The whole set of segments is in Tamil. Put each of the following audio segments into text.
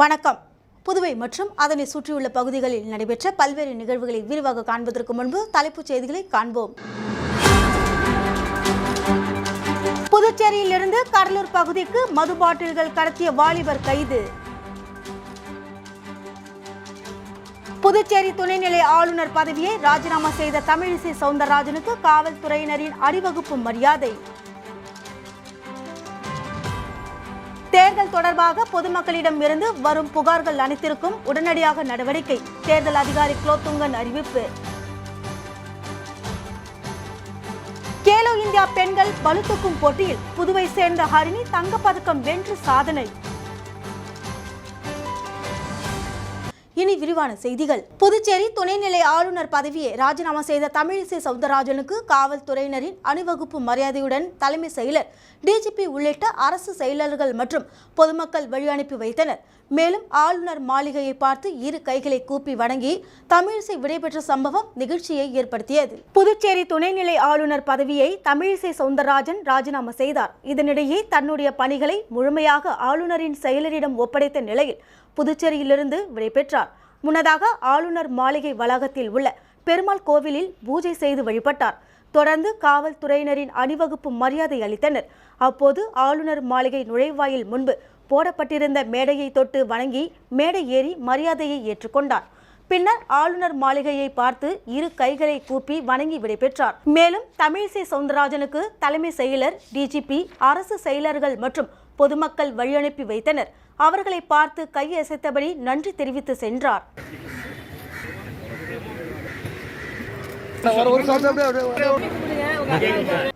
வணக்கம். புதுவை மற்றும் அதனை சுற்றியுள்ள பகுதிகளில் நடைபெற்ற பல்வேறு நிகழ்வுகளை விரிவாக காண்பதற்கு முன்பு தலைப்புச் செய்திகளை காண்போம். புதுச்சேரியிலிருந்து கடலூர் பகுதிக்கு மது பாட்டில்கள் கடத்திய வாலிபர் கைது. புதுச்சேரி துணைநிலை ஆளுநர் பதவியை ராஜினாமா செய்த தமிழிசை சவுந்தரராஜனுக்கு காவல்துறையினரின் அணிவகுப்பு மரியாதை. தேர்தல் தொடர்பாக பொதுமக்களிடம் இருந்து வரும் புகார்கள் அனைத்திற்கும் உடனடியாக நடவடிக்கை. தேர்தல் அதிகாரி குலோத்துங்கன் அறிவிப்பு. கேலோ இந்தியா பெண்கள் பளுத்துக்கும் போட்டியில் புதுவை சேர்ந்த ஹரிணி தங்கப்பதக்கம் வென்று சாதனை. இனி விரிவான செய்திகள். புதுச்சேரி துணைநிலை ஆளுநர் பதவியை ராஜினாமா செய்த தமிழிசை சவுந்தரராஜனுக்கு காவல்துறையினரின் அணிவகுப்பு மரியாதையுடன் தலைமை செயலர் டிஜிபி உள்ளிட்ட அரசு செயலர்கள் மற்றும் பொதுமக்கள் வழியனுப்பி வைத்தனர். மேலும் ஆளுநர் மாளிகையை பார்த்து இரு கைகளை கூப்பி வணங்கி தமிழிசை விடைபெற்ற சம்பவம் நிகழ்ச்சியை ஏற்படுத்தியது. புதுச்சேரி துணைநிலை ஆளுநர் பதவியை தமிழிசை சவுந்தரராஜன் ராஜினாமா செய்தார். இதனிடையே தன்னுடைய பணிகளை முழுமையாக ஆளுநரின் செயலரிடம் ஒப்படைத்த நிலையில் புதுச்சேரியிலிருந்து விடைபெற்றார். முன்னதாக ஆளுநர் மாளிகை வளாகத்தில் உள்ள பெருமாள் கோவிலில் பூஜை செய்து வழிபட்டார். தொடர்ந்து காவல்துறையினரின் அணிவகுப்பு மரியாதை அளித்தனர். அப்போது ஆளுநர் மாளிகை நுழைவாயில் முன்பு போடப்பட்டிருந்த மேடையை தொட்டு வணங்கி மேடை ஏறி மரியாதையை ஏற்றுக்கொண்டார். பின்னர் ஆளுநர் மாளிகையை பார்த்து இரு கைகளை கூப்பி வணங்கி விடைபெற்றார். மேலும் தமிழிசை சவுந்தரராஜனுக்கு தலைமை செயலர் டிஜிபி அரசு செயலர்கள் மற்றும் பொதுமக்கள் வழியனுப்பி வைத்தனர். அவர்களை பார்த்து கையசைத்தபடி நன்றி தெரிவித்து சென்றார்.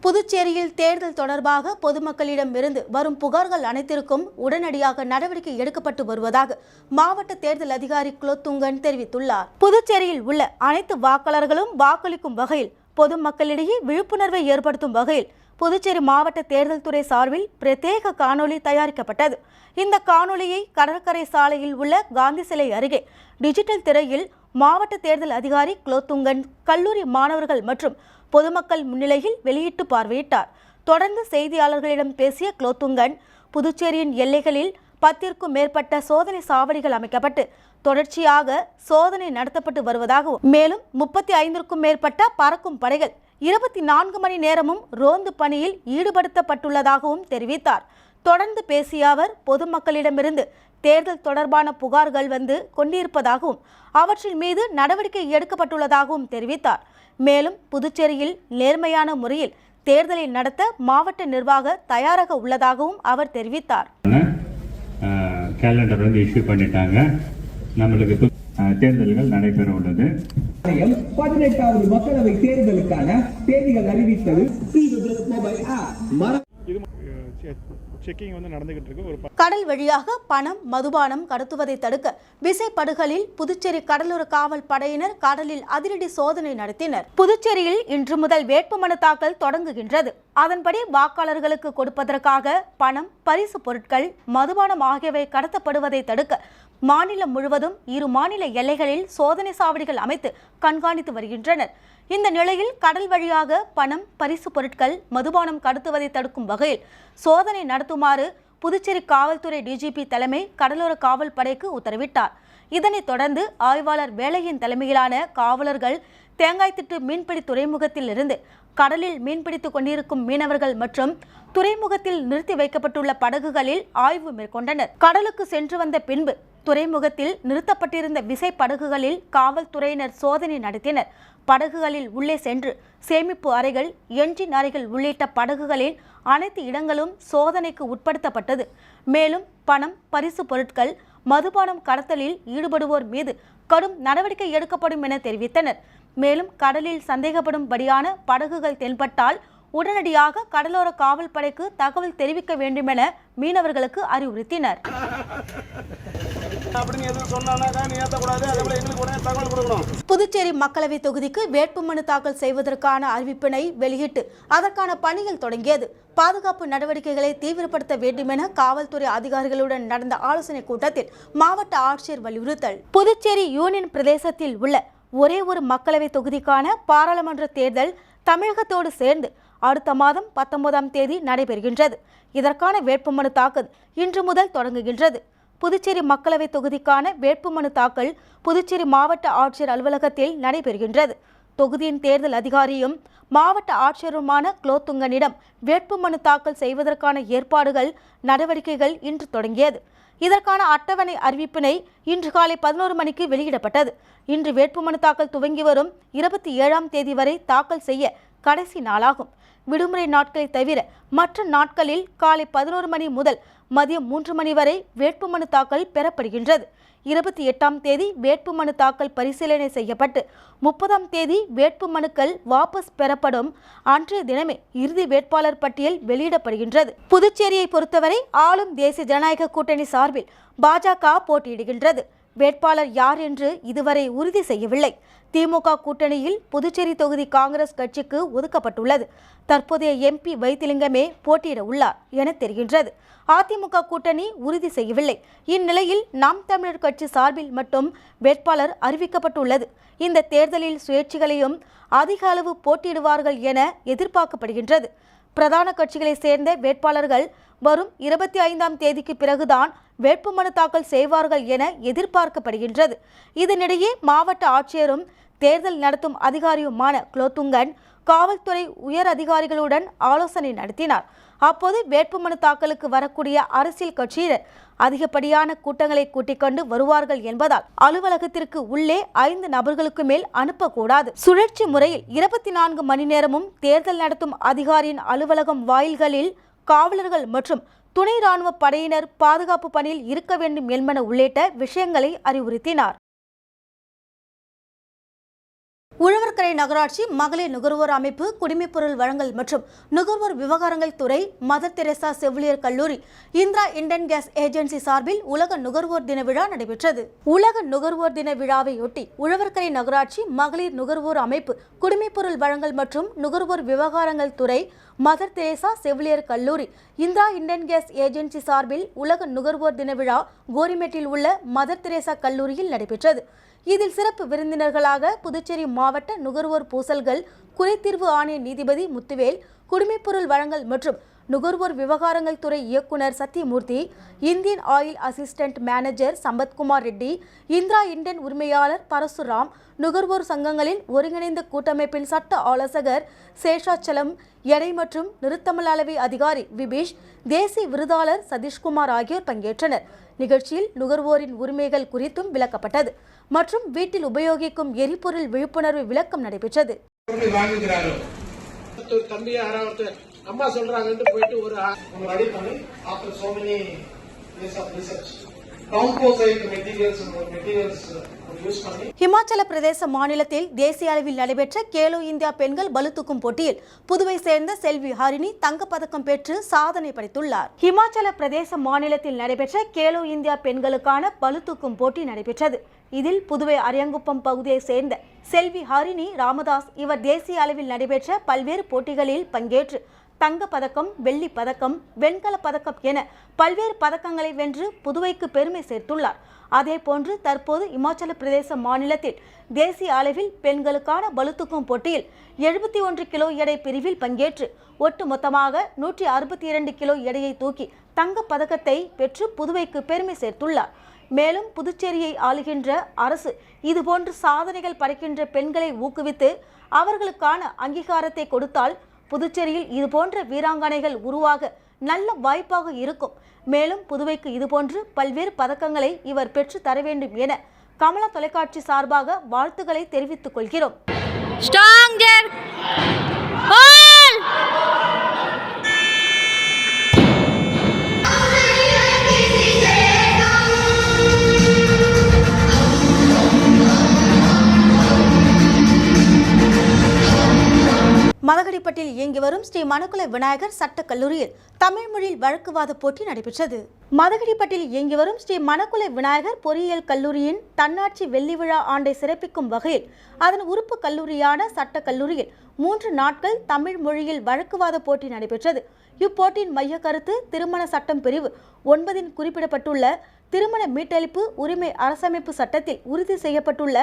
புதுச்சேரியில் தேர்தல் தொடர்பாக பொதுமக்களிடம் இருந்து வரும் புகார்கள் அனைத்திற்கும் உடனடியாக நடவடிக்கை எடுக்கப்பட்டு வருவதாக மாவட்ட தேர்தல் அதிகாரி குலோத்துங்கன் தெரிவித்துள்ளார். புதுச்சேரியில் உள்ள அனைத்து வாக்காளர்களும் வாக்களிக்கும் வகையில் பொதுமக்களிடையே விழிப்புணர்வை ஏற்படுத்தும் வகையில் புதுச்சேரி மாவட்ட தேர்தல் துறை சார்பில் பிரத்யேக காணொளி தயாரிக்கப்பட்டது. இந்த காணொலியை கடற்கரை சாலையில் உள்ள காந்தி சிலை அருகே டிஜிட்டல் திரையில் மாவட்ட தேர்தல் அதிகாரி குலோத்துங்கன் கல்லூரி மாணவர்கள் மற்றும் பொதுமக்கள் முன்னிலையில் வெளியிட்டு பார்வையிட்டார். தொடர்ந்து செய்தியாளர்களிடம் பேசிய குலோத்துங்கன் புதுச்சேரியின் எல்லைகளில் பத்திற்கும் மேற்பட்ட சோதனை சாவடிகள் அமைக்கப்பட்டு தொடர்ச்சியாக சோதனை நடத்தப்பட்டு வருவதாகவும் மேலும் முப்பத்தி ஐந்திற்கும் மேற்பட்ட பறக்கும் படைகள் இருபத்தி நான்கு மணி நேரமும் ரோந்து பணியில் ஈடுபடுத்தப்பட்டுள்ளதாகவும் தெரிவித்தார். தொடர்ந்து பேசிய அவர் பொதுமக்களிடமிருந்து தேர்தல் தொடர்பான புகார்கள் வந்து கொண்டிருப்பதாகவும் அவற்றின் மீது நடவடிக்கை எடுக்கப்பட்டுள்ளதாகவும் தெரிவித்தார். மேலும் புதுச்சேரியில் நேர்மையான முறையில் தேர்தலை நடத்த மாவட்ட நிர்வாக தயாராக உள்ளதாகவும் அவர் தெரிவித்தார். கேலண்டர் வந்து இஷ்யூ பண்ணிட்டாங்க. நம்மளுக்கு தேர்தல்கள் நடைபெற உள்ளது. பதினெட்டாவது மக்களவை தேர்தலுக்கான தேதிகள் அறிவித்தது. கடல் வழியாக பணம் மதுபானம் கடத்துவதை தடுக்க விசைப்படுகளில் புதுச்சேரி கடலோர காவல் படையினர் கடலில் அதிரடி சோதனை நடத்தினர். புதுச்சேரியில் இன்று முதல் வேட்புமனு தாக்கல் தொடங்குகின்றது. அதன்படி வாக்காளர்களுக்கு கொடுப்பதற்காக பணம் பரிசு பொருட்கள் மதுபானம் ஆகியவை கடத்தப்படுவதை தடுக்க மாநிலம் முழுவதும் இரு மாநில எல்லைகளில் சோதனை சாவடிகள் அமைத்து கண்காணித்து வருகின்றனர். இந்த நிலையில் கடல் வழியாக பணம் பரிசு பொருட்கள் மதுபானம் கடத்துவதை தடுக்கும் வகையில் சோதனை நடத்துமாறு புதுச்சேரி காவல்துறை டிஜிபி தலைமை கடலோர காவல் படைக்கு உத்தரவிட்டார். இதனைத் தொடர்ந்து ஆய்வாளர் வேலையின் தலைமையிலான காவலர்கள் தேங்காய்த்திட்டு மீன்பிடி துறைமுகத்தில் இருந்து கடலில் மீன்பிடித்துக் கொண்டிருக்கும் மீனவர்கள் மற்றும் துறைமுகத்தில் நிறுத்தி வைக்கப்பட்டுள்ள படகுகளில் ஆய்வு மேற்கொண்டனர். கடலுக்கு சென்று வந்த பின்பு துறைமுகத்தில் நிறுத்தப்பட்டிருந்த விசை படகுகளில் காவல்துறையினர் சோதனை நடத்தினர். படகுகளில் உள்ளே சென்று சேமிப்பு அறைகள் என்ஜின் அறைகள் உள்ளிட்ட படகுகளில் அனைத்து இடங்களும் சோதனைக்கு உட்படுத்தப்பட்டது. மேலும் பணம் பரிசு பொருட்கள் மதுபானம் கடத்தலில் ஈடுபடுவோர் மீது கடும் நடவடிக்கை எடுக்கப்படும் என தெரிவித்தனர். மேலும் கடலில் சந்தேகப்படும்படியான படகுகள் தென்பட்டால் உடனடியாக கடலோர காவல் படைக்கு தகவல் தெரிவிக்க வேண்டுமென மீனவர்களுக்கு அறிவுறுத்தினர். அப்படின்னு எதுவும் புதுச்சேரி மக்களவை தொகுதிக்கு வேட்புமனு தாக்கல் செய்வதற்கான அறிவிப்பினை வெளியிட்டு அதற்கான பணிகள் தொடங்கியது. பாதுகாப்பு நடவடிக்கைகளை தீவிரப்படுத்த வேண்டுமென காவல்துறை அதிகாரிகளுடன் நடந்த ஆலோசனைக் கூட்டத்தில் மாவட்ட ஆட்சியர் வலியுறுத்தல். புதுச்சேரி யூனியன் பிரதேசத்தில் உள்ள ஒரே ஒரு மக்களவை தொகுதிக்கான பாராளுமன்ற தேர்தல் தமிழகத்தோடு சேர்ந்து அடுத்த மாதம் பத்தொன்பதாம் தேதி நடைபெறுகின்றது. இதற்கான வேட்புமனு தாக்கல் இன்று முதல் தொடங்குகின்றது. புதுச்சேரி மக்களவைத் தொகுதிக்கான வேட்புமனு தாக்கல் புதுச்சேரி மாவட்ட ஆட்சியர் அலுவலகத்தில் நடைபெறுகின்றது. தொகுதியின் தேர்தல் அதிகாரியும் மாவட்ட ஆட்சியருமான குலோத்துங்கனிடம் வேட்புமனு தாக்கல் செய்வதற்கான ஏற்பாடுகள் நடவடிக்கைகள் இன்று தொடங்கியது. இதற்கான அட்டவணை அறிவிப்பினை இன்று காலை பதினோரு மணிக்கு வெளியிடப்பட்டது. இன்று வேட்புமனு தாக்கல் துவங்கி வரும் இருபத்தி ஏழாம் தேதி வரை தாக்கல் செய்ய கடைசி நாளாகும். விடுமுறை நாட்களை தவிர மற்ற நாட்களில் காலை பதினோரு மணி முதல் மதியம் மூன்று மணி வரை வேட்புமனு தாக்கல் பெறப்படுகின்றது. இருபத்தி எட்டாம் தேதி வேட்புமனு தாக்கல் பரிசீலனை செய்யப்பட்டு முப்பதாம் தேதி வேட்புமனுக்கள் வாபஸ் பெறப்படும் அன்றைய தினமே இறுதி வேட்பாளர் பட்டியல் வெளியிடப்படுகின்றது. புதுச்சேரியை பொறுத்தவரை ஆளும் தேசிய ஜனநாயக கூட்டணி சார்பில் பாஜக போட்டியிடுகின்றது. வேட்பாளர் யார் என்று இதுவரை உறுதி செய்யவில்லை. திமுக கூட்டணியில் புதுச்சேரி தொகுதி காங்கிரஸ் கட்சிக்கு ஒதுக்கப்பட்டுள்ளது. தற்போதைய எம்பி வைத்திலிங்கமே போட்டியிட உள்ளார் என தெரிகின்றது. அதிமுக கூட்டணி உறுதி செய்யவில்லை. இந்நிலையில் நாம் தமிழர் கட்சி சார்பில் மட்டும் வேட்பாளர் அறிவிக்கப்பட்டுள்ளது. இந்த தேர்தலில் சுயேட்சிகளையும் அதிக அளவு போட்டியிடுவார்கள் என எதிர்பார்க்கப்படுகின்றது. பிரதான கட்சிகளைச் சேர்ந்த வேட்பாளர்கள் வரும் இருபத்தி ஐந்தாம் தேதிக்கு பிறகுதான் வேட்புமனு தாக்கல் செய்வார்கள் என எதிர்பார்க்கப்படுகின்றது. இதனிடையே மாவட்ட ஆட்சியரும் தேர்தல் நடத்தும் அதிகாரியுமான குலோத்துங்கன் காவல்துறை உயர் அதிகாரிகளுடன் ஆலோசனை நடத்தினார். அப்போது வேட்புமனு தாக்கலுக்கு வரக்கூடிய அரசியல் கட்சியினர் அதிகப்படியான கூட்டங்களை கூட்டிக் கொண்டு வருவார்கள் என்பதால் அலுவலகத்திற்கு உள்ளே ஐந்து நபர்களுக்கு மேல் அனுப்பக்கூடாது. சுழற்சி முறையில் இருபத்தி நான்கு மணி நேரமும் தேர்தல் நடத்தும் அதிகாரியின் அலுவலகம் வாயில்களில் காவலர்கள் மற்றும் துணை ராணுவ படையினர் பாதுகாப்பு பணியில் இருக்க வேண்டும் என்பன உள்ளிட்ட விஷயங்களை அறிவுறுத்தினார். உழவர்கரை நகராட்சி மகளிர் நுகர்வோர் அமைப்பு குடிமைப்பொருள் வழங்கல் மற்றும் நுகர்வோர் விவகாரங்கள் துறை மதர் தெரேசா செவிலியர் கல்லூரி இந்திரா இண்டன் கேஸ் ஏஜென்சி சார்பில் உலக நுகர்வோர் தின விழா நடைபெற்றது. உலக நுகர்வோர் தின விழாவையொட்டி உழவர்கரை நகராட்சி மகளிர் நுகர்வோர் அமைப்பு குடிமைப்பொருள் வழங்கல் மற்றும் நுகர்வோர் விவகாரங்கள் துறை மதர் தெரேசா செவிலியர் கல்லூரி. இந்திரா இண்டன் கேஸ் ஏஜென்சி சார்பில் உலக நுகர்வோர் தின விழா கோரிமேட்டில் உள்ள மதர் தெரேசா கல்லூரியில் நடைபெற்றது. இதில் சிறப்பு விருந்தினர்களாக புதுச்சேரி மாவட்ட நுகர்வோர் பூசல்கள் குறைதீர்வு ஆணைய நீதிபதி முத்துவேல் குடிமைப்பொருள் வழங்கல் மற்றும் நுகர்வோர் விவகாரங்கள் துறை இயக்குனர் Sathyamoorthy Indian oil assistant manager Sampathkumar Reddy Indira Indane உரிமையாளர் பரசுராம் நுகர்வோர் சங்கங்களின் ஒருங்கிணைந்த கூட்டமைப்பின் சட்ட ஆலோசகர் சேஷாச்சலம் எடை மற்றும் நிறுத்தமல் அளவை அதிகாரி விபீஷ் தேசிய விருதாளர் சதீஷ்குமார் ஆகியோர் பங்கேற்றனர். நிகழ்ச்சியில் நுகர்வோரின் உரிமைகள் குறித்தும் விளக்கப்பட்டது மற்றும் வீட்டில் உபயோகிக்கும் எரிபொருள் விழிப்புணர்வு விளக்கம் நடைபெற்றது. அம்மா சொல்றாங்கன்னு போயிட்டு ஒரு ரெடி பண்ணி after so many years of research Himachal Pradesh மாநிலத்தில் தேசிய அளவில் நடைபெற்ற கேலோ இந்தியா பெண்கள் பளுதூக்கும் போட்டியில் புதுவை சேர்ந்த செல்வி ஹரிணி தங்கப்பதக்கம் பெற்று சாதனை படைத்துள்ளார். ஹிமாச்சல பிரதேச மாநிலத்தில் நடைபெற்ற கேலோ இந்தியா பெண்களுக்கான பளுதூக்கும் போட்டி நடைபெற்றது. இதில் புதுவை அரியங்குப்பம் பகுதியை சேர்ந்த செல்வி ஹரிணி ராமதாஸ் இவர் தேசிய அளவில் நடைபெற்ற பல்வேறு போட்டிகளில் பங்கேற்று தங்கப் பதக்கம் வெள்ளி பதக்கம் வெண்கல பதக்கம் என பல்வேறு பதக்கங்களை வென்று புதுவைக்கு பெருமை சேர்த்துள்ளார். அதேபோன்று தற்போது இமாச்சல பிரதேச மாநிலத்தில் தேசிய அளவில் பெண்களுக்கான பளுதூக்கும் போட்டியில் எழுபத்தி ஒன்று கிலோ எடை பிரிவில் பங்கேற்று ஒட்டுமொத்தமாக நூற்றி அறுபத்தி இரண்டு கிலோ எடையை தூக்கி தங்கப் பதக்கத்தை பெற்று புதுவைக்கு பெருமை சேர்த்துள்ளார். மேலும் புதுச்சேரியை ஆளுகின்ற அரசு இதுபோன்று சாதனைகள் படைக்கின்ற பெண்களை ஊக்குவித்து அவர்களுக்கான அங்கீகாரத்தை கொடுத்தால் புதுச்சேரியில் இதுபோன்ற வீராங்கனைகள் உருவாக நல்ல வாய்ப்பாக இருக்கும். மேலும் புதுவைக்கு இதுபோன்று பல்வேறு பதக்கங்களை இவர் பெற்று தர வேண்டும் என கமலா தொலைக்காட்சி சார்பாக வாழ்த்துக்களை தெரிவித்துக் கொள்கிறோம். மதகடிப்பட்டில் இயங்கி வரும் ஸ்ரீ மணக்குல விநாயகர் சட்டக் கல்லூரியில் தமிழ் மொழியில் வழக்குவாத போட்டி நடைபெற்றது. மதகடிப்பட்டில் இயங்கி வரும் ஸ்ரீ மணக்குல விநாயகர் பொறியியல் கல்லூரியின் தன்னாட்சி வெள்ளி விழா ஆண்டை சிறப்பிக்கும் வகையில் அதன் உறுப்பு கல்லூரியான சட்டக் கல்லூரியில் மூன்று நாட்கள் தமிழ் மொழியில் வழக்குவாத போட்டி நடைபெற்றது. இப்போட்டியின் மைய கருத்து திருமண சட்டம் பிரிவு ஒன்பதின் குறிப்பிடப்பட்டுள்ள திருமண மீட்டளிப்பு உரிமை அரசமைப்பு சட்டத்தில் உறுதி செய்யப்பட்டுள்ள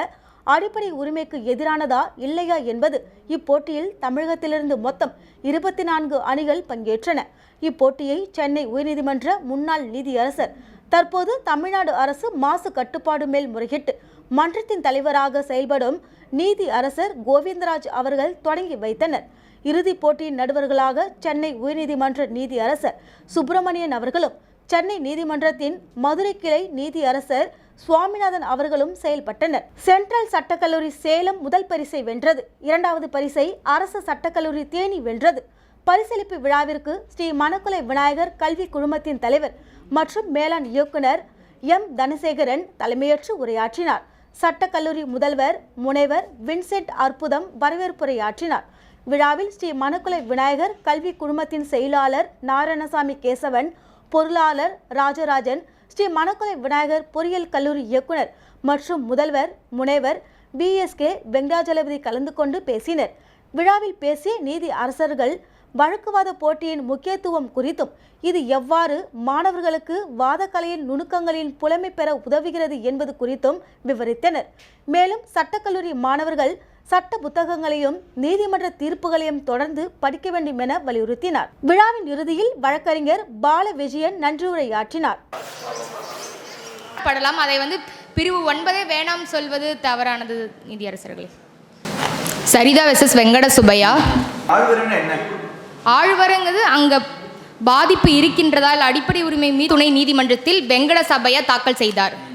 அடிப்படை உரிமைக்கு எதிரானதா இல்லையா என்பது இப்போட்டியில் தமிழகத்திலிருந்து மொத்தம் இருபத்தி நான்கு அணிகள் பங்கேற்றன. இப்போட்டியை சென்னை உயர்நீதிமன்ற முன்னாள் நீதியரசர் தற்போது தமிழ்நாடு அரசு மாசு கட்டுப்பாடு மேல் முறையிட்டு மன்றத்தின் தலைவராக செயல்படும் நீதி அரசர் கோவிந்தராஜ் அவர்கள் தொடங்கி வைத்தனர். இறுதிப் போட்டியின் நடுவர்களாக சென்னை உயர்நீதிமன்ற நீதி அரசர் சுப்பிரமணியன் அவர்களும் சென்னை நீதிமன்றத்தின் மதுரை கிளை நீதி அரசர் சுவாமிநாதன் அவர்களும் செயல்பட்டனர். சென்ட்ரல் சட்டக்கல்லூரி சேலம் முதல் பரிசை வென்றது. இரண்டாவது பரிசை அரசு சட்டக்கல்லூரி தேனி வென்றது. பரிசளிப்பு விழாவிற்கு ஸ்ரீ மணக்குலை விநாயகர் கல்வி குழுமத்தின் தலைவர் மற்றும் மேலாண் இயக்குனர் எம். தனசேகரன் தலைமையேற்று உரையாற்றினார். சட்டக்கல்லூரி முதல்வர் முனைவர் வின்சென்ட் அற்புதம் வரவேற்புரையாற்றினார். விழாவில் ஸ்ரீ மணக்குலை விநாயகர் கல்வி குழுமத்தின் செயலாளர் நாராயணசாமி கேசவன் பொருளாளர் ராஜராஜன் ஸ்ரீ மணக்குலை விநாயகர் பொறியியல் கல்லூரி இயக்குனர் மற்றும் முதல்வர் முனைவர் பிஎஸ்கே வெங்கடாஜலபதி கலந்து கொண்டு பேசினர். விழாவில் பேசிய நீதி அரசர்கள் வழக்குவாத போட்டியின் முக்கியத்துவம் குறித்தும் இது எவ்வாறு மாணவர்களுக்கு வாதக்கலையின் நுணுக்கங்களின் புலமை பெற உதவுகிறது என்பது குறித்தும் விவரித்தனர். மேலும் சட்டக்கல்லூரி மாணவர்கள் சட்ட புத்தகங்களையும் நீதிமன்ற தீர்ப்புகளையும் தொடர்ந்து படிக்க வேண்டும் என வலியுறுத்தினார். விழாவின் இறுதியில் வழக்கறிஞர் பால விஜயன் நன்றியுரையாற்றினார். படலாம். அதை வந்து பிரிவு ஒன்பதே வேணாம் சொல்வது தவறானது நீதியரசர்களே. சரிதா வெசஸ் வெங்கட என்ன? ஆழ்வரங்கிறது அங்க பாதிப்பு இருக்கின்றதால் அடிப்படை உரிமை மீது துணை நீதிமன்றத்தில் வெங்கட சபையா தாக்கல் செய்தார்.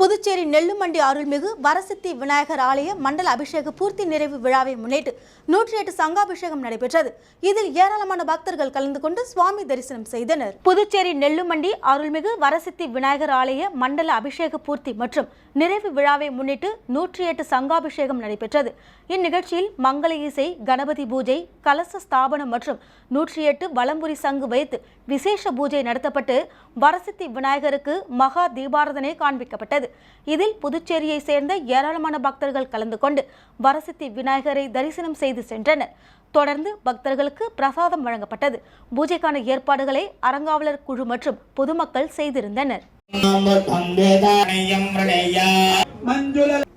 புதுச்சேரி நெல்லுமண்டி அருள்மிகு வரசித்தி விநாயகர் ஆலய மண்டல அபிஷேக பூர்த்தி நிறைவு விழாவை முன்னிட்டு நூற்றி எட்டு சங்காபிஷேகம் நடைபெற்றது. இதில் ஏராளமான பக்தர்கள் கலந்து கொண்டு சுவாமி தரிசனம் செய்தனர். புதுச்சேரி நெல்லுமண்டி அருள்மிகு வரசித்தி விநாயகர் ஆலய மண்டல அபிஷேக பூர்த்தி மற்றும் நிறைவு விழாவை முன்னிட்டு நூற்றி எட்டு சங்காபிஷேகம் நடைபெற்றது. இந்நிகழ்ச்சியில் மங்கள இசை கணபதி பூஜை கலச ஸ்தாபனம் மற்றும் நூற்றி எட்டு வலம்புரி சங்கு வைத்து விசேஷ பூஜை நடத்தப்பட்டு வரசித்தி விநாயகருக்கு மகா தீபாரதனை காண்பிக்கப்பட்டது. இதில் புதுச்சேரியை சேர்ந்த ஏராளமான பக்தர்கள் கலந்து கொண்டு வரசித்தி விநாயகரை தரிசனம் செய்து சென்றனர். தொடர்ந்து பக்தர்களுக்கு பிரசாதம் வழங்கப்பட்டது. பூஜைக்கான ஏற்பாடுகளை அறங்காவலர் குழு மற்றும் பொதுமக்கள் செய்திருந்தனர்.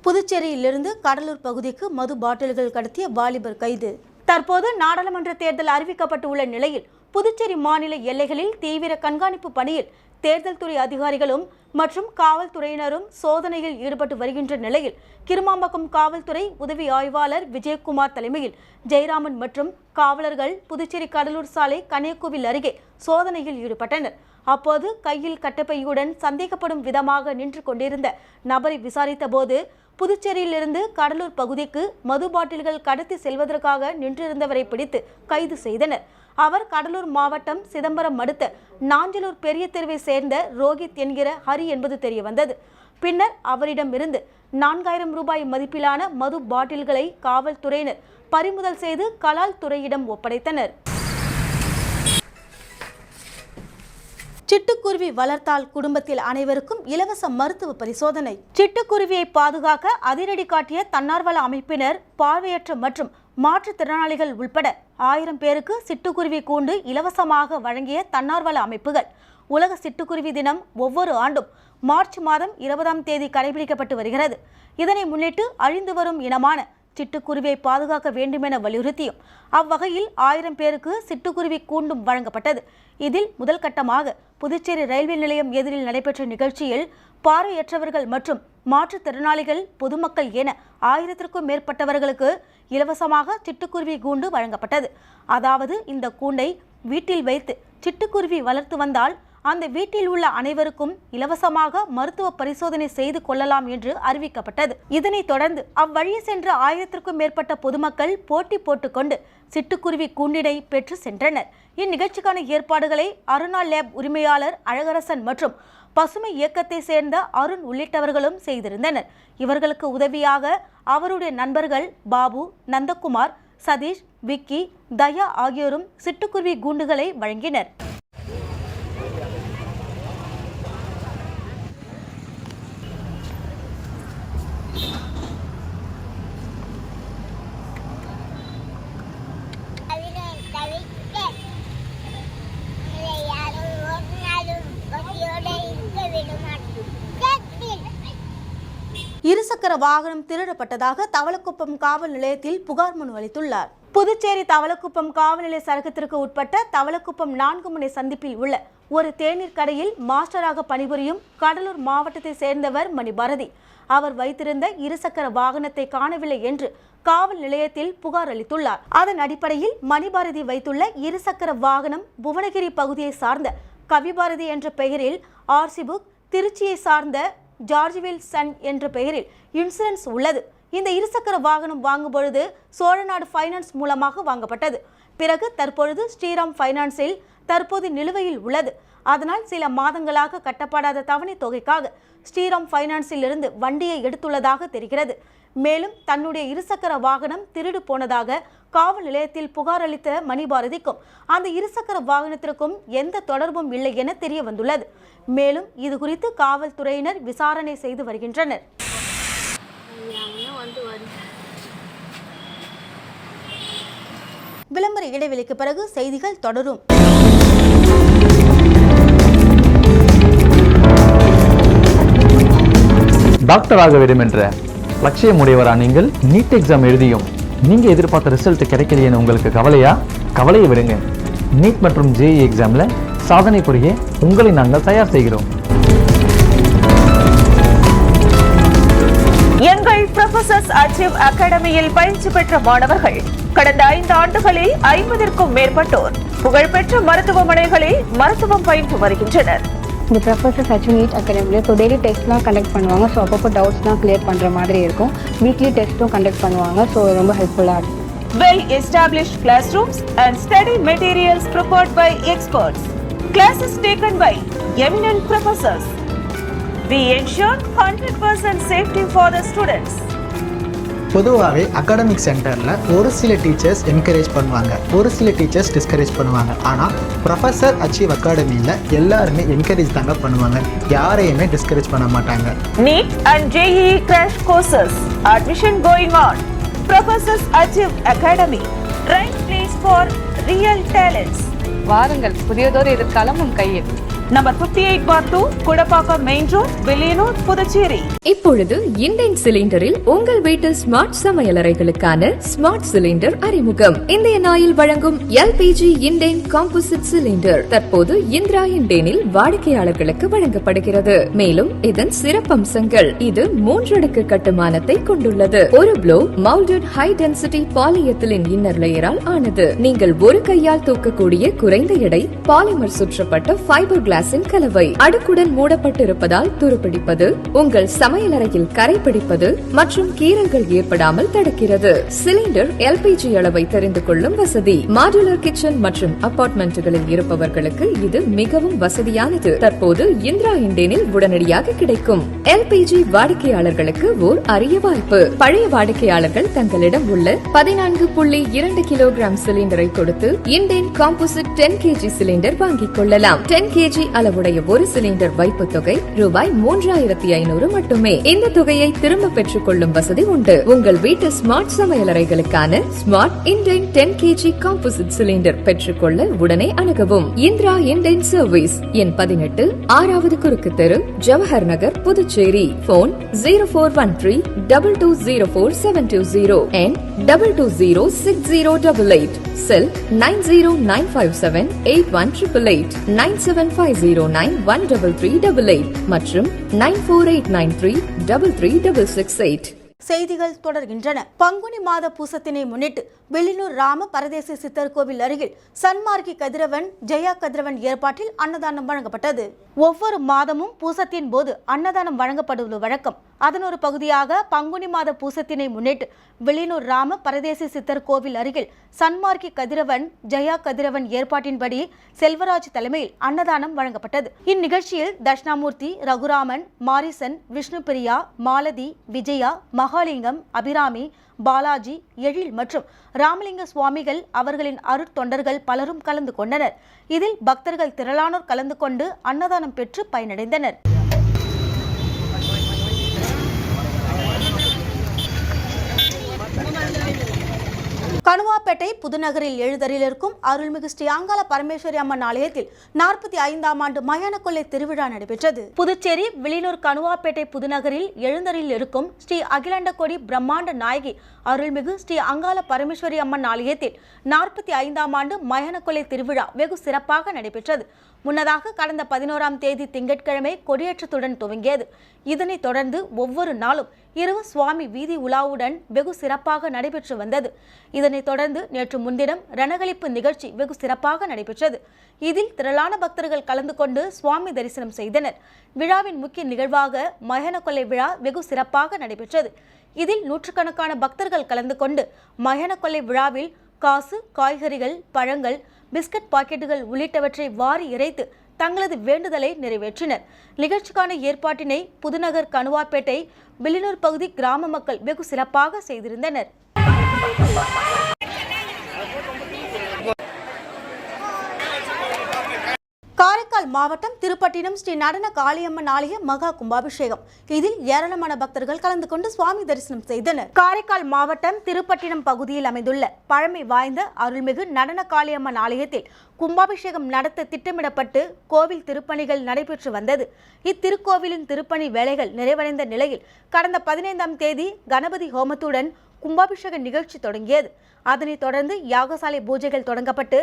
புதுச்சேரியிலிருந்து கடலூர் பகுதிக்கு மது பாட்டில்கள் கடத்திய வாலிபர் கைது. தற்போது நாடாளுமன்ற தேர்தல் அறிவிக்கப்பட்டு உள்ள நிலையில் புதுச்சேரி மாநில எல்லைகளில் தீவிர கண்காணிப்பு பணியில் தேர்தல் துறை அதிகாரிகளும் மற்றும் காவல்துறையினரும் சோதனையில் ஈடுபட்டு வருகின்ற நிலையில் கிருமாம்பக்கம் காவல்துறை உதவி ஆய்வாளர் விஜயகுமார் தலைமையில் ஜெயராமன் மற்றும் காவலர்கள் புதுச்சேரி கடலூர் சாலை கன்னியக்கோவில் அருகே சோதனையில் ஈடுபட்டனர். அப்போது கையில் கட்டப்பையுடன் சந்தேகப்படும் விதமாக நின்று கொண்டிருந்த நபரை விசாரித்த போது புதுச்சேரியிலிருந்து கடலூர் பகுதிக்கு மது பாட்டில்கள் கடத்தி செல்வதற்காக நின்றிருந்தவரை பிடித்து கைது செய்தனர். அவர் கடலூர் மாவட்டம் சிதம்பரம் அடுத்த நாஞ்சலூர் பெரிய தெருவை சேர்ந்த ரோஹித் என்கிற ஹரி என்பது தெரிய வந்தது பின்னர் அவரிடமிருந்து நான்காயிரம் ரூபாய் மதிப்பிலான மது பாட்டில்களை காவல்துறையினர் பறிமுதல் செய்து கலால் துறையிடம் ஒப்படைத்தனர். சிட்டுக்குருவி வளர்த்தால் குடும்பத்தில் அனைவருக்கும் இலவச மருத்துவ பரிசோதனை. சிட்டுக்குருவியை பாதுகாக்க அதிரடி காட்டிய தன்னார்வல அமைப்பினர் பார்வையற்ற மற்றும் மாற்றுத்திறனாளிகள் உள்பட ஆயிரம் பேருக்கு சிட்டுக்குருவி கூண்டு இலவசமாக வழங்கிய தன்னார்வல அமைப்புகள். உலக சிட்டுக்குருவி தினம் ஒவ்வொரு ஆண்டும் மார்ச் மாதம் இருபதாம் தேதி கடைபிடிக்கப்பட்டு வருகிறது. இதனை முன்னிட்டு அழிந்து வரும் இனமான சிட்டுக்குருவியை பாதுகாக்க வேண்டுமென வலியுறுத்தியும் அவ்வகையில் ஆயிரம் பேருக்கு சிட்டுக்குருவி கூண்டும் வழங்கப்பட்டது. இதில் முதல் கட்டமாக புதுச்சேரி ரயில்வே நிலையம் எதிரில் நடைபெற்ற நிகழ்ச்சியில் பார்வையற்றவர்கள் மற்றும் மாற்றுத்திறனாளிகள் பொதுமக்கள் என ஆயிரத்திற்கும் மேற்பட்டவர்களுக்கு இலவசமாக சிட்டுக்குருவி கூண்டு வழங்கப்பட்டது. அதாவது இந்த கூண்டை வீட்டில் வைத்து சிட்டுக்குருவி வளர்த்து வந்தால் அந்த வீட்டில் உள்ள அனைவருக்கும் இலவசமாக மருத்துவ பரிசோதனை செய்து கொள்ளலாம் என்று அறிவிக்கப்பட்டது. இதனைத் தொடர்ந்து அவ்வழியே சென்ற ஆயிரத்திற்கும் மேற்பட்ட பொதுமக்கள் போட்டி போட்டுக்கொண்டு சிட்டுக்குருவி கூண்டினை பெற்று சென்றனர். இந்நிகழ்ச்சிக்கான ஏற்பாடுகளை அருணா லேப் உரிமையாளர் அழகரசன் மற்றும் பசுமை இயக்கத்தை சேர்ந்த அருண் உள்ளிட்டவர்களும் செய்திருந்தனர். இவர்களுக்கு உதவியாக அவருடைய நண்பர்கள் பாபு நந்தகுமார் சதீஷ் விக்கி தயா ஆகியோரும் சிட்டுக்குருவி கூண்டுகளை வழங்கினர் கவிதை கவிக்க யாரும் ஒரு நாளும் பசியோட இருக்க விட மாட்டோம் இருசக்கர வாகனம் திருடப்பட்டதாக தவளக்குப்பம் காவல் நிலையத்தில் புகார் மனு அளித்துள்ளார். புதுச்சேரி தவளக்குப்பம் காவல்நிலைய சரகத்திற்கு உட்பட்ட தவளக்குப்பம் நான்கு முனை சந்திப்பில் உள்ள ஒரு தேநீர் கடையில் மாஸ்டராக பணிபுரியும் கடலூர் மாவட்டத்தை சேர்ந்தவர் மணிபாரதி. அவர் வைத்திருந்த இருசக்கர வாகனத்தை காணவில்லை என்று காவல் நிலையத்தில் புகார் அளித்துள்ளார். அதன் அடிப்படையில் மணிபாரதி வைத்துள்ள இருசக்கர வாகனம் புவனகிரி பகுதியை சார்ந்த கவிபாரதி என்ற பெயரில் ஆர்சி புக் திருச்சியை சார்ந்த ஜார்ஜ்வில் சன் என்ற பெயரில் இன்சூரன்ஸ் உள்ளது. இந்த இருசக்கர வாகனம் வாங்கும் பொழுது சோழநாடு ஃபைனான்ஸ் மூலமாக வாங்கப்பட்டது. பிறகு தற்பொழுது ஸ்ரீராம் ஃபைனான்ஸில் தற்போது நிலுவையில் உள்ளது. அதனால் சில மாதங்களாக கட்டப்படாத தவணை தொகைக்காக ஸ்ரீராம் ஃபைனான்ஸில் இருந்து வண்டியை எடுத்துள்ளதாக தெரிகிறது. மேலும் தன்னுடைய இருசக்கர வாகனம் திருடு போனதாக காவல் நிலையத்தில் புகார் அளித்த மணிபாரதிக்கும் அந்த இருசக்கர வாகனத்திற்கும் எந்த தொடர்பும் இல்லை என தெரிய வந்துள்ளது மேலும் இது குறித்து காவல்துறையினர் விசாரணை செய்து வருகின்றனர். விளம்பர இடைவெளிக்கு பிறகு செய்திகள் தொடரும். டாக்டர் ஆக வேண்டும் என்ற லட்சியம் உடையவரா நீங்கள்? நீட் எக்ஸாம் எழுதியும். நீங்க எதிர்பார்த்த ரிசல்ட் கிடைக்கலையேன்னு உங்களுக்கு கவலையா? கவலையை விடுங்க. நீட் மற்றும் ஜேஇ எக்ஸாம்ல சாதனை புரிய உங்களை நாங்கள் தயார் செய்கிறோம். எங்கள் ப்ரொஃபசர்ஸ் அச்சீவ் அகாடமியில் பயிற்சி பெற்ற மாணவர்கள் கடந்த ஐந்து ஆண்டுகளில் ஐம்பதிற்கும் மேற்பட்டோர் புகழ்பெற்ற மருத்துவமனைகளில் மருத்துவம் பயின்று வருகின்றனர். இந்த ப்ரொஃபஸர்ஸ் ஆக்சுவலி நீட் அகாடமியில் ஸோ டெய்லி டெஸ்ட்லாம் கண்டக்ட் பண்ணுவாங்க. ஸோ அப்பப்போ டவுட்ஸ்லாம் கிளியர் பண்ணுற மாதிரி இருக்கும். வீக்லி டெஸ்ட்டும் கண்டக்ட் பண்ணுவாங்க. ஸோ ரொம்ப ஹெல்ப்ஃபுல்லாக இருக்கும். Well established classrooms and study materials prepared by experts. Classes taken by eminent professors. We ensure 100% safety for the students. பொதுவாகவே அகாடமிக் சென்டரில் ஒரு சில டீச்சர்ஸ் என்கரேஜ் பண்ணுவாங்க ஒரு சில டீச்சர்ஸ் டிஸ்கரேஜ் பண்ணுவாங்க ஆனால் ப்ரொஃபஸர் அச்சீவ் அகாடமியில் எல்லாருமே என்கரேஜ் தாங்க பண்ணுவாங்க யாரையுமே டிஸ்கரேஜ் பண்ண மாட்டாங்க NEET and JEE crash courses. Admission going on. Professors Achieve Academy. Right place for real talents. வாருங்கள். புதியதோர் எதிர்காலம் உன் கையில். Number fifty eight bar two Kudappakkam main road Villianur Puducherry இப்பொழுது இந்தியன் சிலிண்டரில் உங்கள் வீட்டு ஸ்மார்ட் சமையலறைகளுக்கான ஸ்மார்ட் சிலிண்டர் அறிமுகம். இந்திய நாயில் வழங்கும் எல்பிஜி இண்டேன் காம்போசிட் சிலிண்டர் தற்போது இந்திரா இண்டேனில் வாடிக்கையாளர்களுக்கு வழங்கப்படுகிறது. மேலும் இதன் சிறப்பம்சங்கள் இது மூன்றடுக்கு கட்டுமானத்தை கொண்டுள்ளது. ஒரு blow moulded high density polyethylene inner லேயரால் ஆனது. நீங்கள் ஒரு கையால் தூக்கக்கூடிய குறைந்த எடை பாலிமர் சுற்றப்பட்ட ஃபைபர் கிளாஸின் கலவை அடுக்குடன் மூடப்பட்டிருப்பதால் துருப்பிடிப்பது உங்கள் சமையலறையில் கரை பிடிப்பது மற்றும் கீறல்கள் ஏற்படாமல் தடுக்கிறது. சிலிண்டர் எல்பிஜி அளவை தெரிந்து கொள்ளும் வசதி. மாடுலர் கிச்சன் மற்றும் அபார்ட்மெண்ட்டுகளில் இருப்பவர்களுக்கு இது மிகவும் வசதியானது. தற்போது இந்திரா இண்டேனில் உடனடியாக கிடைக்கும். எல்பிஜி வாடிக்கையாளர்களுக்கு ஓர் அரிய வாய்ப்பு. பழைய வாடிக்கையாளர்கள் தங்களிடம் உள்ள பதினான்கு புள்ளி இரண்டு கிலோகிராம் சிலிண்டரை கொடுத்து Indane composite ten KG cylinder வாங்கிக் கொள்ளலாம். டென் கேஜி அளவுடைய ஒரு சிலிண்டர் வைப்பு தொகை ரூபாய் மூன்றாயிரத்தி ஐநூறு மட்டுமே. இந்த தொகையை திரும்ப பெற்றுக் கொள்ளும் வசதி உண்டு. உங்கள் வீட்டு smart சமையலறைகளுக்கான smart Indane ten KG composite cylinder பெற்றுக்கொள்ள உடனே அணுகவும். இந்திரா இண்டேன் சர்வீஸ் என் பதினெட்டு ஆறாவது குறுக்கு தெரு Jawahar Nagar Puducherry. Phone zero four one three double two zero four seven two zero and double two zero six zero double eight cell nine zero nine five seven eight one triple eight nine seven five zero nine one double three double eight மற்றும் nine four eight nine three double three double six eight செய்திகள் தொடர்கின்றன. பங்குனி மாத பூசத்தினை முன்னிட்டு வெள்ளினூர் ராம பரதேசி சித்தர் கோவில் அருகில் சன்மார்க்கி கதிரவன் ஜெயா கதிரவன் ஏற்பாட்டில் அன்னதானம் வழங்கப்பட்டது. ஒவ்வொரு மாதமும் பூசத்தின் போது அன்னதானம் வழங்கப்படுவது வழக்கம். அதன் ஒரு பகுதியாக பங்குனி மாத பூசத்தினை முன்னிட்டு வெளியூர் ராம பரதேசி சித்தர் கோவில் அருகில் சன்மார்க்கி கதிரவன் ஜெயா கதிரவன் ஏற்பாட்டின்படி செல்வராஜ் தலைமையில் அன்னதானம் வழங்கப்பட்டது. இந்நிகழ்ச்சியில் தட்சிணாமூர்த்தி ரகுராமன் மாரிசன் விஷ்ணுபிரியா மாலதி விஜயா மகாலிங்கம் அபிராமி பாலாஜி எழில் மற்றும் ராமலிங்க சுவாமிகள் அவர்களின் அருட்தொண்டர்கள் பலரும் கலந்து கொண்டனர். இதில் பக்தர்கள் திரளானோர் கலந்து கொண்டு அன்னதானம் பெற்று பயனடைந்தனர். கணுவாப்பேட்டை புதுநகரில் எழுதரில் இருக்கும் அருள்மிகு ஸ்ரீ அங்கால பரமேஸ்வரி அம்மன் ஆலயத்தில் நாற்பத்தி ஐந்தாம் ஆண்டு மயான கொள்ளை திருவிழா நடைபெற்றது. புதுச்சேரி விளினூர் கணுவாப்பேட்டை புதுநகரில் எழுந்தரில் இருக்கும் ஸ்ரீ அகிலாண்டகோடி பிரம்மாண்ட நாயகி அருள்மிகு ஸ்ரீ அங்காள பரமேஸ்வரி அம்மன் ஆலயத்தில் நாற்பத்தி ஐந்தாம் ஆண்டு மயான கொள்ளை திருவிழா வெகு சிறப்பாக நடைபெற்றது. முன்னதாக கடந்த பதினோராம் தேதி திங்கட்கிழமை கொடியேற்றத்துடன் துவங்கியது. இதனைத் தொடர்ந்து ஒவ்வொரு நாளும் இரவு சுவாமி வீதி உலாவுடன் வெகு சிறப்பாக நடைபெற்று வந்தது. இதனைத் தொடர்ந்து நேற்று முன்தினம் ரணகளிப்பு நிகழ்ச்சி வெகு சிறப்பாக நடைபெற்றது. இதில் திரளான பக்தர்கள் கலந்து கொண்டு சுவாமி தரிசனம் செய்தனர். விழாவின் முக்கிய நிகழ்வாக மகன கொள்ளை விழா வெகு சிறப்பாக நடைபெற்றது. இதில் நூற்றுக்கணக்கான பக்தர்கள் கலந்து கொண்டு மகன கொள்ளை விழாவில் காசு காய்கறிகள் பழங்கள் பிஸ்கட் பாக்கெட்டுகள் உள்ளிட்டவற்றை வாரி இறைத்து தங்களது வேண்டுதலை நிறைவேற்றினர். நிகழ்ச்சிக்கான ஏற்பாட்டினை புதுநகர் கணுவாப்பேட்டை வில்லினூர் பகுதி கிராம மக்கள் வெகு சிறப்பாக செய்திருந்தனர். காரைக்கால் மாவட்டம் திருப்பட்டினம் ஸ்ரீ நடன காளியம்மன் ஆலய மகா கும்பாபிஷேகம். இதில் ஏராளமான பக்தர்கள் கலந்து கொண்டு சுவாமி தரிசனம் செய்தனர். காரைக்கால் மாவட்டம் திருப்பட்டினம் பகுதியில் அமைந்துள்ள பழமை வாய்ந்த அருள்மிகு நடன காளியம்மன் ஆலயத்தில் கும்பாபிஷேகம் நடத்த திட்டமிடப்பட்டு கோவில் திருப்பணிகள் நடைபெற்று வந்தது. இத்திருக்கோவிலின் திருப்பணி வேலைகள் நிறைவடைந்த நிலையில் கடந்த பதினைந்தாம் தேதி கணபதி ஹோமத்துடன் கும்பாபிஷேக நிகழ்ச்சி தொடங்கியது. அதனைத் தொடர்ந்து யாகசாலை பூஜைகள் தொடங்கப்பட்டு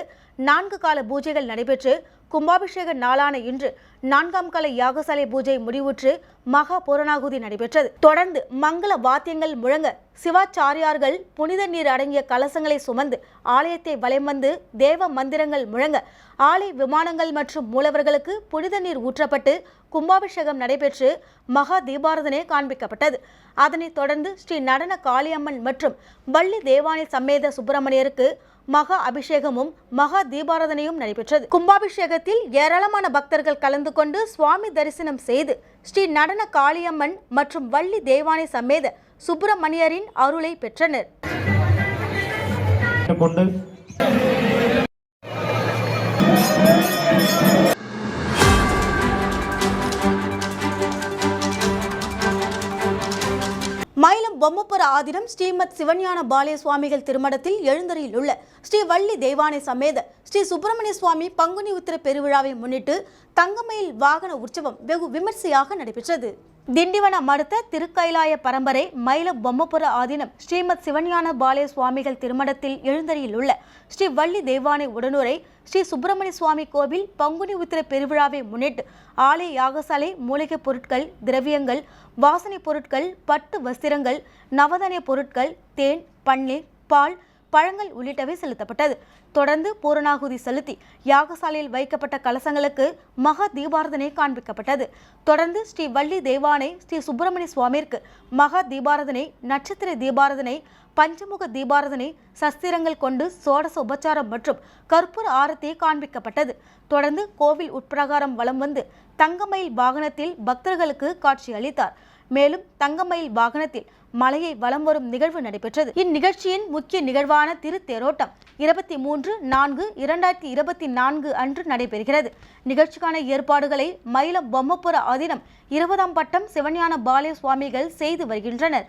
நான்கு கால பூஜைகள் நடைபெற்று கும்பாபிஷேக நாளான இன்று நான்காம் கால யாகசாலை பூஜை முடிவுற்று மகா பூரணாகுதி நடைபெற்றது. தொடர்ந்து மங்கள வாத்தியங்கள் முழங்க சிவாச்சாரியார்கள் புனித நீர் அடங்கிய கலசங்களை சுமந்து ஆலயத்தை வலம் வந்து தேவ மந்திரங்கள் முழங்க ஆலய விமானங்கள் மற்றும் மூலவர்களுக்கு புனித நீர் ஊற்றப்பட்டு கும்பாபிஷேகம் நடைபெற்று மகா தீபாரதனை காண்பிக்கப்பட்டது. அதனைத் தொடர்ந்து ஸ்ரீ நடன காளியம்மன் மற்றும் வள்ளி தேவானை சம்மேத சுப்பிரமணியருக்கு மகா அபிஷேகமும் மகா தீபாராதனையும் நடைபெற்றது. கும்பாபிஷேகத்தில் ஏராளமான பக்தர்கள் கலந்து கொண்டு சுவாமி தரிசனம் செய்து ஸ்ரீ நடன காளியம்மன் மற்றும் வள்ளி தேவானை சமேத சுப்பிரமணியரின் அருளை பெற்றனர். கொண்டு ஆதிரம் ஆதினம் ஸ்ரீமத் சிவஞான பாலய சுவாமிகள் திருமடத்தில் எழுந்தரையில் உள்ள ஸ்ரீ வள்ளி தெய்வானை சமேத ஸ்ரீ சுப்பிரமணிய சுவாமி பங்குனி உத்திர பெருவிழாவை முன்னிட்டு தங்கமயில் வாகன உற்சவம் வெகு விமர்சையாக நடைபெற்றது. திண்டிவனம் அடுத்த திருக்கைலாய பரம்பரை மயில பொம்மபுர ஆதீனம் ஸ்ரீமத் சிவஞான பாலய சுவாமிகள் திருமடத்தில் எழுந்தறியில் உள்ள ஸ்ரீ வள்ளி தெய்வானை உடனுரை ஸ்ரீ சுப்பிரமணிய சுவாமி கோவில் பங்குனி உத்திர பெருவிழாவை முன்னிட்டு ஆலய யாகசாலை மூலிகைப் பொருட்கள் திரவியங்கள் வாசனை பொருட்கள் பட்டு வஸ்திரங்கள் நவதானிய பொருட்கள் தேன் பன்னீர் பால் பழங்கள் உள்ளிட்டவை செலுத்தப்பட்டது. தொடர்ந்து பூரணாகுதி செலுத்தி யாகசாலையில் வைக்கப்பட்ட கலசங்களுக்கு மகா தீபாரதனை காண்பிக்கப்பட்டது. தொடர்ந்து ஸ்ரீ வள்ளி தேவானை ஸ்ரீ சுப்பிரமணிய சுவாமிற்கு மகா தீபாரதனை நட்சத்திர தீபாரதனை பஞ்சமுக தீபாரதனை சஸ்திரங்கள் கொண்டு சோடச உபச்சாரம் மற்றும் கற்பூர ஆரத்தி காண்பிக்கப்பட்டது. தொடர்ந்து கோவில் உட்பிரகாரம் வலம் வந்து தங்கமயில் வாகனத்தில் பக்தர்களுக்கு காட்சி அளித்தார். மேலும் தங்கமயில் வாகனத்தில் மலையை வலம் வரும் நிகழ்வு நடைபெற்றது. இந்நிகழ்ச்சியின் முக்கிய நிகழ்வான திருத்தேரோட்டம் இருபத்தி மூன்று நான்கு இரண்டாயிரத்தி இருபத்தி நான்கு அன்று நடைபெறுகிறது. நிகழ்ச்சிக்கான ஏற்பாடுகளை மயிலம் பொம்மப்புர ஆதீனம் இருபதாம் பட்டம் சிவஞான பாலே சுவாமிகள் செய்து வருகின்றனர்.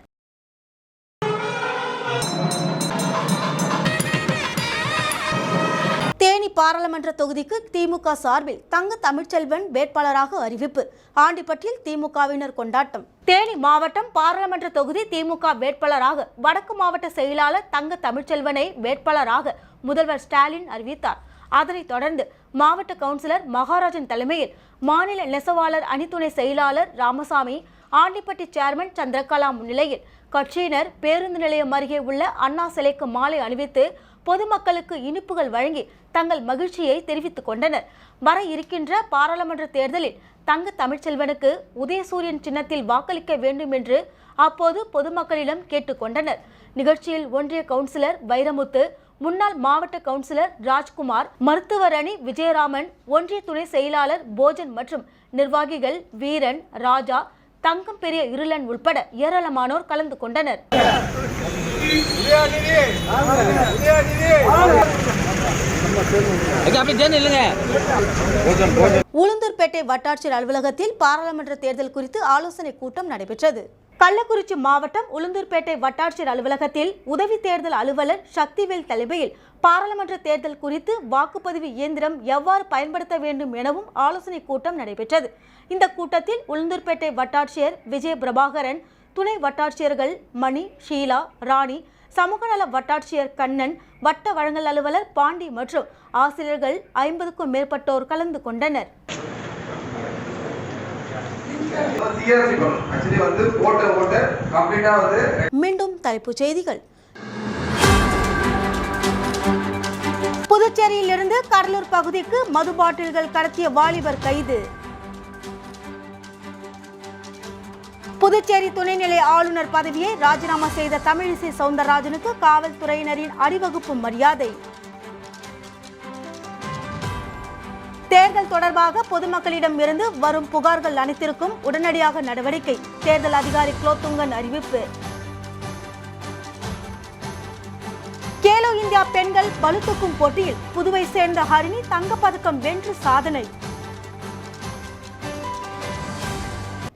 தேனி பாராளுமன்ற தொகுதிக்கு திமுக சார்பில் தங்க தமிழ்ச்செல்வன் வேட்பாளராக அறிவிப்பு. ஆண்டிப்பட்டியில் திமுகவினர் கொண்டாட்டம். தேனி மாவட்டம் பாராளுமன்ற தொகுதி திமுக வேட்பாளராக வடக்கு மாவட்ட செயலாளர் தங்க தமிழ்ச்செல்வனை வேட்பாளராக முதல்வர் ஸ்டாலின் அறிவித்தார். அதனைத் தொடர்ந்து மாவட்ட கவுன்சிலர் மகாராஜன் தலைமையில் மாநில நெசவாளர் அணித்துணை செயலாளர் ராமசாமி ஆண்டிப்பட்டி சேர்மன் சந்திரகலா முன்னிலையில் கட்சியினர் பேருந்து நிலையம் அருகே உள்ள அண்ணா சிலைக்கு மாலை அணிவித்து பொதுமக்களுக்கு இனிப்புகள் வழங்கி தங்கள் மகிழ்ச்சியை தெரிவித்துக் கொண்டனர். வர இருக்கின்ற பாராளுமன்ற தேர்தலில் தங்க தமிழ்ச்செல்வனுக்கு உதயசூரியன் சின்னத்தில் வாக்களிக்க வேண்டும் என்று அப்போது பொதுமக்களிடம் கேட்டுக்கொண்டனர் நிகழ்ச்சியில் ஒன்றிய கவுன்சிலர் வைரமுத்து முன்னாள் மாவட்ட கவுன்சிலர் ராஜ்குமார் மருத்துவர் அணி விஜயராமன் ஒன்றிய துணை செயலாளர் போஜன் மற்றும் நிர்வாகிகள் வீரன் ராஜா தங்கம் பெரிய இருளன் உட்பட ஏராளமானோர் கலந்து கொண்டனர். உளுந்தூர்பேட்டை வட்டாட்சியர் அலுவலகத்தில் பாராளுமன்ற தேர்தல் குறித்து ஆலோசனை கூட்டம் நடைபெற்றது. கள்ளக்குறிச்சி மாவட்டம் உளுந்தூர்பேட்டை வட்டாட்சியர் அலுவலகத்தில் உதவி தேர்தல் அலுவலர் சக்திவேல் தலைமையில் பாராளுமன்ற தேர்தல் குறித்து வாக்குப்பதிவு இயந்திரம் எவ்வாறு பயன்படுத்த வேண்டும் எனவும் ஆலோசனை கூட்டம் நடைபெற்றது. இந்த கூட்டத்தில் உளுந்தூர்பேட்டை வட்டாட்சியர் விஜய பிரபாகரன் துணை வட்டாட்சியர்கள் மணி ஷீலா ராணி சமூக நல வட்டாட்சியர் கண்ணன் வட்ட வழங்கல் அலுவலர் பாண்டி மற்றும் ஆசிரியர்கள் ஐம்பதுக்கும் மேற்பட்டோர் கலந்து கொண்டனர். மீண்டும் தலைப்புச் செய்திகள். புதுச்சேரியிலிருந்து கடலூர் பகுதிக்கு மது பாட்டில்கள் கடத்திய வாலிபர் கைது. புதுச்சேரி துணைநிலை ஆளுநர் பதவியை ராஜினாமா செய்த தமிழிசை சவுந்தரராஜனுக்கு காவல்துறையினரின் அணிவகுப்பு மரியாதை. தேர்தல் தொடர்பாக பொதுமக்களிடம் இருந்து வரும் புகார்கள் அனைத்திற்கும் உடனடியாக நடவடிக்கை. தேர்தல் அதிகாரி குலோத்துங்கன் அறிவிப்பு. கேலோ இந்தியா பெண்கள் பளுதூக்கும் போட்டியில் புதுவை சேர்ந்த ஹரிணி தங்கப்பதக்கம் வென்று சாதனை.